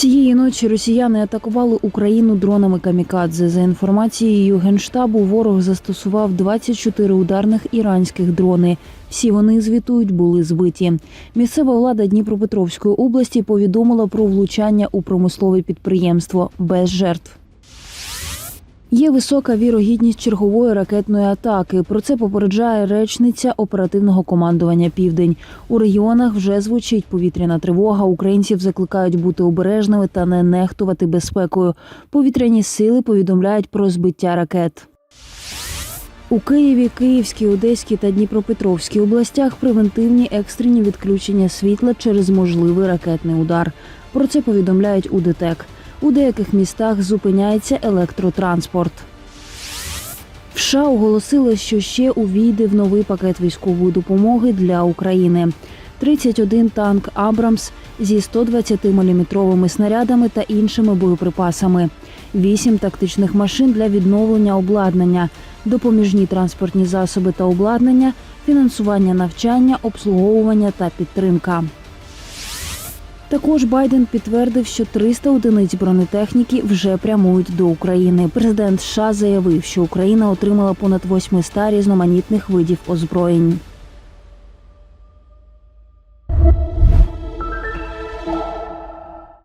Цієї ночі росіяни атакували Україну дронами камікадзе. За інформацією генштабу, ворог застосував 24 ударних іранських дрони. Всі вони звітують були збиті. Місцева влада Дніпропетровської області повідомила про влучання у промислове підприємство без жертв. Є висока вірогідність чергової ракетної атаки. Про це попереджає речниця оперативного командування Південь. У регіонах вже звучить повітряна тривога. Українців закликають бути обережними та не нехтувати безпекою. Повітряні сили повідомляють про збиття ракет. У Києві, Київській, Одеській та Дніпропетровській областях превентивні екстрені відключення світла через можливий ракетний удар. Про це повідомляють у ДТЕК. У деяких містах зупиняється електротранспорт. В США оголосили, що ще увійде в новий пакет військової допомоги для України. 31 танк Абрамс зі 120-мм снарядами та іншими боєприпасами, 8 тактичних машин для відновлення обладнання, допоміжні транспортні засоби та обладнання, фінансування навчання, обслуговування та підтримка. Також Байден підтвердив, що 300 одиниць бронетехніки вже прямують до України. Президент США заявив, що Україна отримала понад 800 різноманітних видів озброєнь.